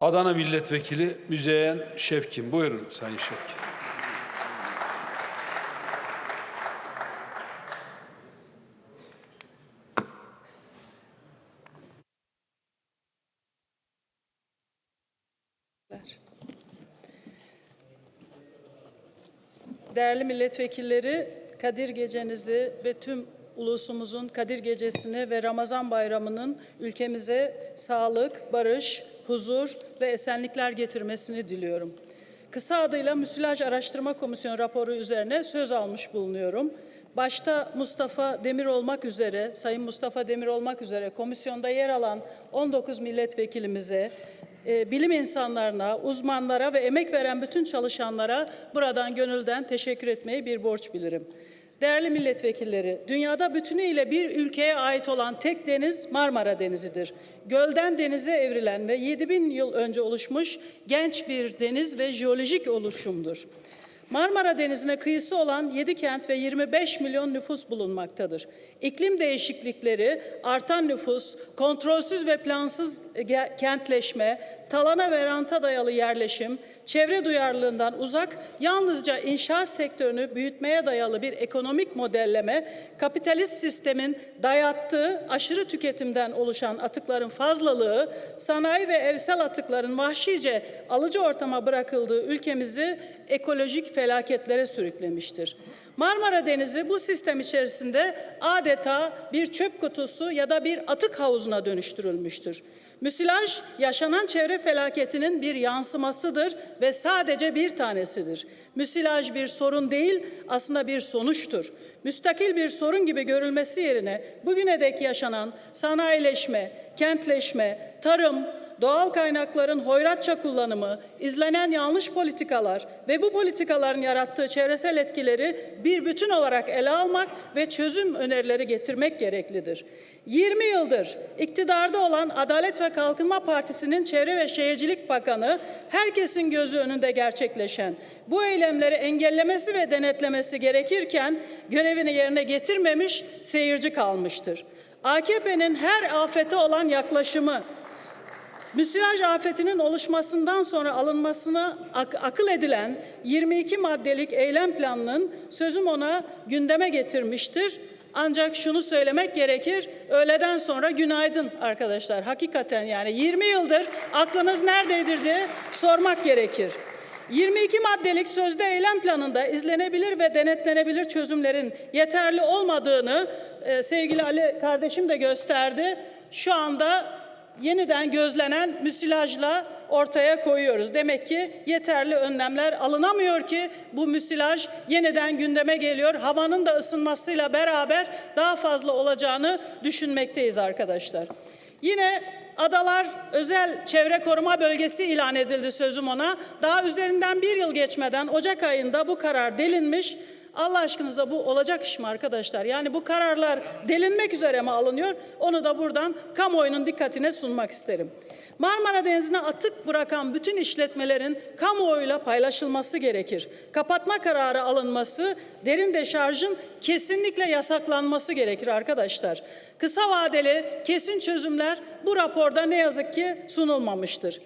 Adana Milletvekili Müzeyyen Şevkin. Buyurun Sayın Şevkin. Değerli milletvekilleri, Kadir Gecenizi ve tüm ulusumuzun Kadir Gecesi'ni ve Ramazan Bayramı'nın ülkemize sağlık, barış, huzur ve esenlikler getirmesini diliyorum. Kısa adıyla Müsilaj Araştırma Komisyonu raporu üzerine söz almış bulunuyorum. Başta Mustafa Demir olmak üzere, Sayın Mustafa Demir olmak üzere komisyonda yer alan 19 milletvekilimize, e, bilim insanlarına, uzmanlara ve emek veren bütün çalışanlara buradan gönülden teşekkür etmeyi bir borç bilirim. Değerli milletvekilleri, dünyada bütünüyle bir ülkeye ait olan tek deniz Marmara Denizi'dir. Gölden denize evrilen ve 7000 yıl önce oluşmuş genç bir deniz ve jeolojik oluşumdur. Marmara Denizi'ne kıyısı olan 7 kent ve 25 milyon nüfus bulunmaktadır. İklim değişiklikleri, artan nüfus, kontrolsüz ve plansız kentleşme, talana ve ranta dayalı yerleşim, çevre duyarlılığından uzak, yalnızca inşaat sektörünü büyütmeye dayalı bir ekonomik modelleme, kapitalist sistemin dayattığı aşırı tüketimden oluşan atıkların fazlalığı, sanayi ve evsel atıkların vahşice alıcı ortama bırakıldığı ülkemizi ekolojik felaketlere sürüklemiştir. Marmara Denizi bu sistem içerisinde adeta bir çöp kutusu ya da bir atık havuzuna dönüştürülmüştür. Müsilaj yaşanan çevre felaketinin bir yansımasıdır ve sadece bir tanesidir. Müsilaj bir sorun değil, aslında bir sonuçtur. Müstakil bir sorun gibi görülmesi yerine bugüne dek yaşanan sanayileşme, kentleşme, tarım, doğal kaynakların hoyratça kullanımı, izlenen yanlış politikalar ve bu politikaların yarattığı çevresel etkileri bir bütün olarak ele almak ve çözüm önerileri getirmek gereklidir. 20 yıldır iktidarda olan Adalet ve Kalkınma Partisi'nin Çevre ve Şehircilik Bakanı herkesin gözü önünde gerçekleşen bu eylemleri engellemesi ve denetlemesi gerekirken görevini yerine getirmemiş seyirci kalmıştır. AKP'nin her afete olan yaklaşımı Müsilaj afetinin oluşmasından sonra alınmasına ak- akıl edilen 22 maddelik eylem planının sözüm ona gündeme getirmiştir. Ancak şunu söylemek gerekir, öğleden sonra günaydın arkadaşlar. Hakikaten yani 20 yıldır aklınız neredeydir diye sormak gerekir. 22 maddelik sözde eylem planında izlenebilir ve denetlenebilir çözümlerin yeterli olmadığını e, sevgili Ali kardeşim de gösterdi. Şu anda yeniden gözlenen müsilajla ortaya koyuyoruz. Demek ki yeterli önlemler alınamıyor ki bu müsilaj yeniden gündeme geliyor. Havanın da ısınmasıyla beraber daha fazla olacağını düşünmekteyiz arkadaşlar. Yine Adalar özel çevre koruma bölgesi ilan edildi sözüm ona. Daha üzerinden bir yıl geçmeden Ocak ayında bu karar delinmiş. Allah aşkınıza bu olacak iş mi arkadaşlar? Yani bu kararlar delinmek üzere mi alınıyor? Onu da buradan kamuoyunun dikkatine sunmak isterim. Marmara Denizi'ne atık bırakan bütün işletmelerin kamuoyuyla paylaşılması gerekir. Kapatma kararı alınması, derin deşarjın kesinlikle yasaklanması gerekir arkadaşlar. Kısa vadeli kesin çözümler bu raporda ne yazık ki sunulmamıştır.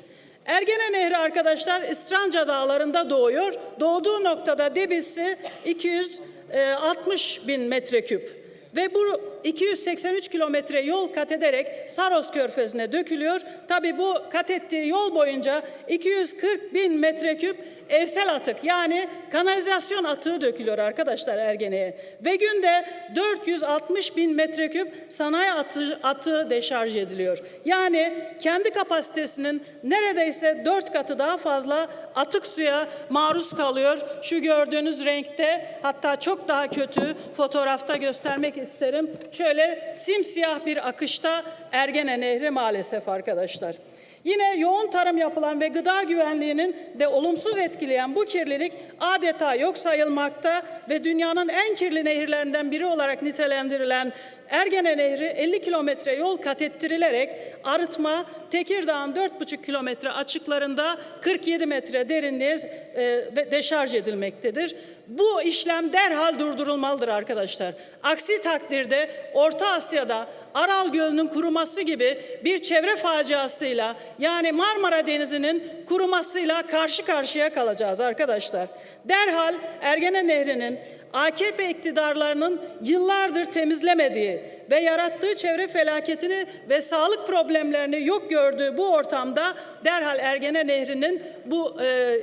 Ergene Nehri arkadaşlar İstranca Dağları'nda doğuyor. Doğduğu noktada debisi 260 bin metreküp. Ve bu 283 kilometre yol kat ederek Saros Körfezi'ne dökülüyor. Tabi bu kat ettiği yol boyunca 240 bin metreküp evsel atık yani kanalizasyon atığı dökülüyor arkadaşlar Ergene'ye. Ve günde 460 bin metreküp sanayi atığı, atığı deşarj ediliyor. Yani kendi kapasitesinin neredeyse dört katı daha fazla atık suya maruz kalıyor. Şu gördüğünüz renkte hatta çok daha kötü fotoğrafta göstermek isterim. Şöyle simsiyah bir akışta Ergene Nehri maalesef arkadaşlar. Yine yoğun tarım yapılan ve gıda güvenliğinin de olumsuz etkileyen bu kirlilik adeta yok sayılmakta ve dünyanın en kirli nehirlerinden biri olarak nitelendirilen Ergene Nehri 50 kilometre yol kat ettirilerek arıtma Tekirdağ'ın 4,5 kilometre açıklarında 47 metre derinliğe e, deşarj edilmektedir. Bu işlem derhal durdurulmalıdır arkadaşlar. Aksi takdirde Orta Asya'da Aral Gölü'nün kuruması gibi bir çevre faciasıyla yani Marmara Denizi'nin kurumasıyla karşı karşıya kalacağız arkadaşlar. Derhal Ergene Nehri'nin AKP iktidarlarının yıllardır temizlemediği ve yarattığı çevre felaketini ve sağlık problemlerini yok gördüğü bu ortamda derhal Ergene Nehri'nin bu e,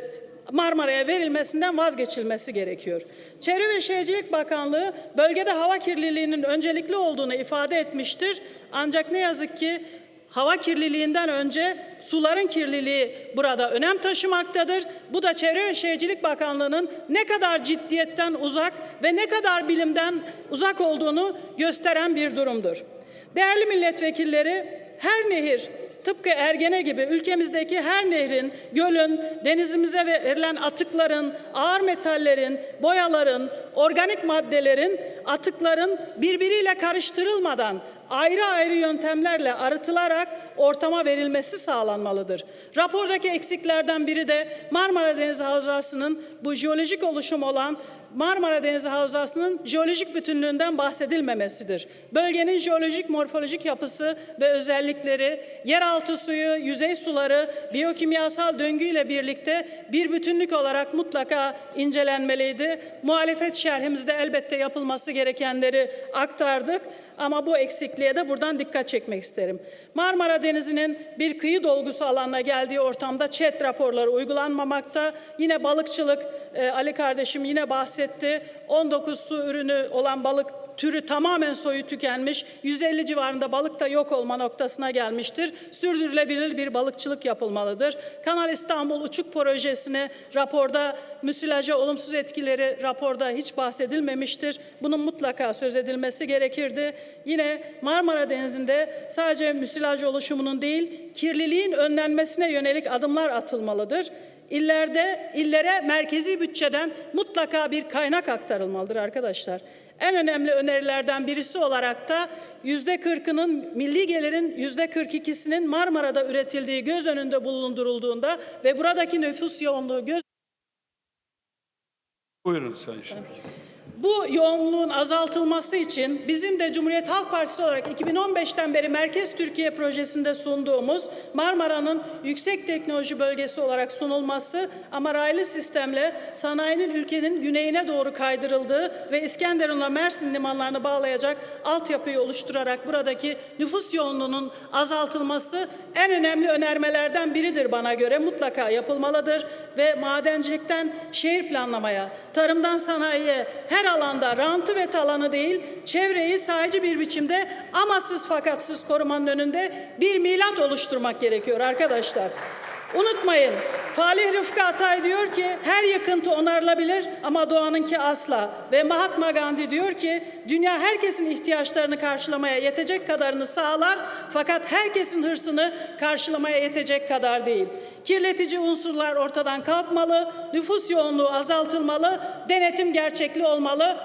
Marmara'ya verilmesinden vazgeçilmesi gerekiyor. Çevre ve Şehircilik Bakanlığı bölgede hava kirliliğinin öncelikli olduğunu ifade etmiştir. Ancak ne yazık ki hava kirliliğinden önce suların kirliliği burada önem taşımaktadır. Bu da Çevre ve Şehircilik Bakanlığı'nın ne kadar ciddiyetten uzak ve ne kadar bilimden uzak olduğunu gösteren bir durumdur. Değerli milletvekilleri, her nehir tıpkı Ergene gibi ülkemizdeki her nehrin, gölün, denizimize verilen atıkların, ağır metallerin, boyaların, organik maddelerin, atıkların birbiriyle karıştırılmadan ayrı ayrı yöntemlerle arıtılarak ortama verilmesi sağlanmalıdır. Rapordaki eksiklerden biri de Marmara Denizi Havzası'nın bu jeolojik oluşum olan Marmara Denizi Havzası'nın jeolojik bütünlüğünden bahsedilmemesidir. Bölgenin jeolojik morfolojik yapısı ve özellikleri, yeraltı suyu, yüzey suları, biyokimyasal döngüyle birlikte bir bütünlük olarak mutlaka incelenmeliydi. Muhalefet şerhimizde elbette yapılması gerekenleri aktardık ama bu eksikliğe de buradan dikkat çekmek isterim. Marmara Denizi'nin bir kıyı dolgusu alanına geldiği ortamda ÇED raporları uygulanmamakta. Yine balıkçılık, e, Ali kardeşim yine bahsetti. 19 su ürünü olan balık türü tamamen soyu tükenmiş. 150 civarında balık da yok olma noktasına gelmiştir. Sürdürülebilir bir balıkçılık yapılmalıdır. Kanal İstanbul Uçuk Projesi'ne raporda müsilaja olumsuz etkileri raporda hiç bahsedilmemiştir. Bunun mutlaka söz edilmesi gerekirdi. Yine Marmara Denizi'nde sadece müsilaj oluşumunun değil, kirliliğin önlenmesine yönelik adımlar atılmalıdır. İllerde, illere merkezi bütçeden mutlaka bir kaynak aktarılmalıdır arkadaşlar. En önemli önerilerden birisi olarak da yüzde kırkının milli gelirin yüzde 42'sinin Marmara'da üretildiği göz önünde bulundurulduğunda ve buradaki nüfus yoğunluğu göz Buyurun Sayın Şefik. Bu yoğunluğun azaltılması için bizim de Cumhuriyet Halk Partisi olarak 2015'ten beri Merkez Türkiye projesinde sunduğumuz Marmara'nın yüksek teknoloji bölgesi olarak sunulması ama raylı sistemle sanayinin ülkenin güneyine doğru kaydırıldığı ve İskenderun'la Mersin limanlarını bağlayacak altyapıyı oluşturarak buradaki nüfus yoğunluğunun azaltılması en önemli önermelerden biridir bana göre. Mutlaka yapılmalıdır ve madencilikten şehir planlamaya, tarımdan sanayiye, her alanda rantı ve talanı değil, çevreyi sadece bir biçimde amasız fakatsız korumanın önünde bir milat oluşturmak gerekiyor arkadaşlar. Unutmayın, Falih Rıfkı Atay diyor ki her yıkıntı onarılabilir ama doğanınki asla. Ve Mahatma Gandhi diyor ki dünya herkesin ihtiyaçlarını karşılamaya yetecek kadarını sağlar fakat herkesin hırsını karşılamaya yetecek kadar değil. Kirletici unsurlar ortadan kalkmalı, nüfus yoğunluğu azaltılmalı, denetim gerçekli olmalı.